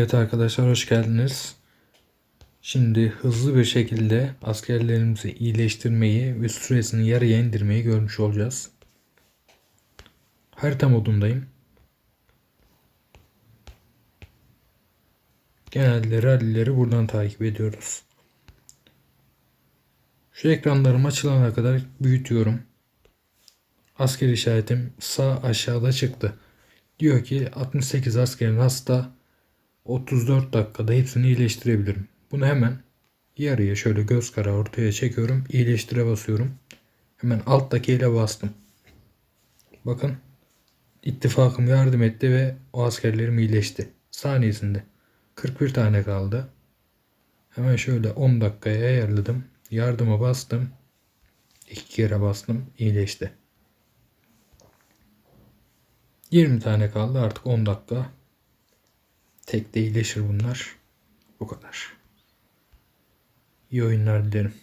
Evet arkadaşlar hoş geldiniz. Şimdi hızlı bir şekilde askerlerimizi iyileştirmeyi ve süresini yarıya indirmeyi görmüş olacağız. Harita modundayım. Genelde rallileri buradan takip ediyoruz. Şu ekranlarım açılana kadar büyütüyorum. Asker işaretim sağ aşağıda çıktı. Diyor ki 68 askerin hasta 34 dakikada hepsini iyileştirebilirim. Bunu hemen yarıya şöyle göz kara ortaya çekiyorum. İyileştire basıyorum. Hemen alttaki ile bastım. Bakın ittifakım yardım etti ve o askerlerim iyileşti. Saniyesinde. 41 tane kaldı. Hemen şöyle 10 dakikaya ayarladım. Yardıma bastım. İki kere bastım. iyileşti. 20 tane kaldı artık 10 dakika. Tek de iyileşir bunlar. Bu kadar. İyi oyunlar dilerim.